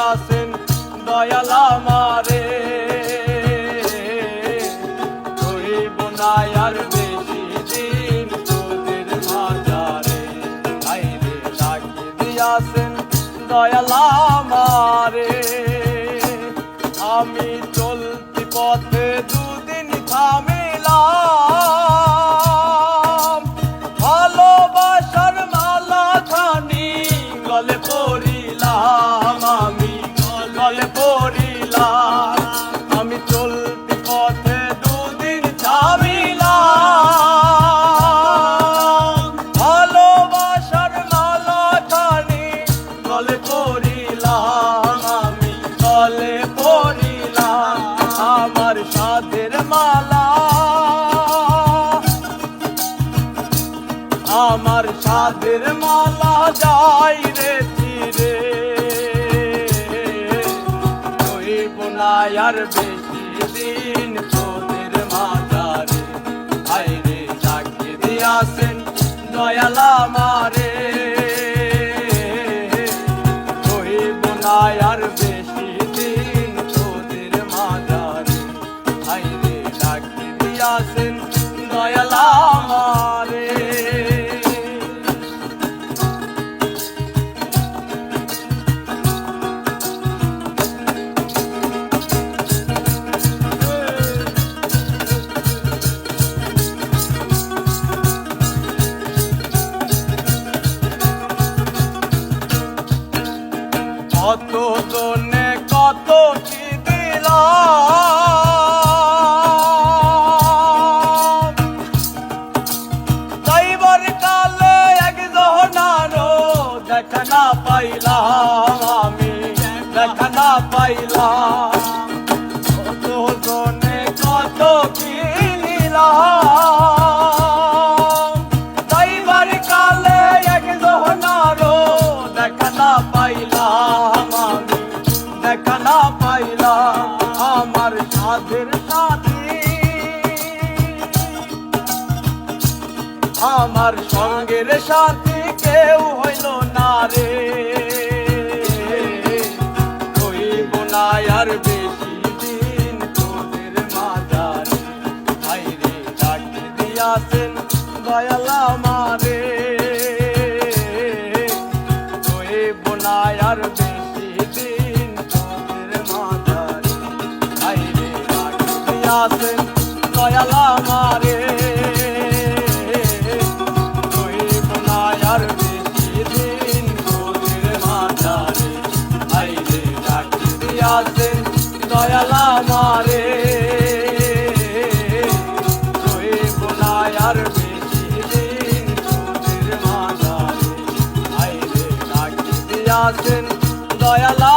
দিয়াছেন দয়াল মারে রইব না আর দিন মাজারে। দয়ালা মারে আমি চলতি পথে সাধের মালা। আমার সাধের মালা যাই রে তীরে রইব না আর বেশি দিন তোদের মাজারে। আইরে ডাকে দিয়াছেন দয়ালা মারে কত জনে কত কি দিলাম যাইবার কালে এক জহনারো দেখা না পাইলাম আমি, দেখা না পাইলাম। দেখা না আমার সাধের সাথী আমার সঙ্গের সাথী কেউ হইল না রে। রইব আর বেশি দিন তোদের মাজারে হাইরে ডাকে দিয়াছেন দয়ালা মারে দয়ালা মারে। রইব না আর বেশি দিন তোদের মাঝারে। আইরে ডাকি দয়ালা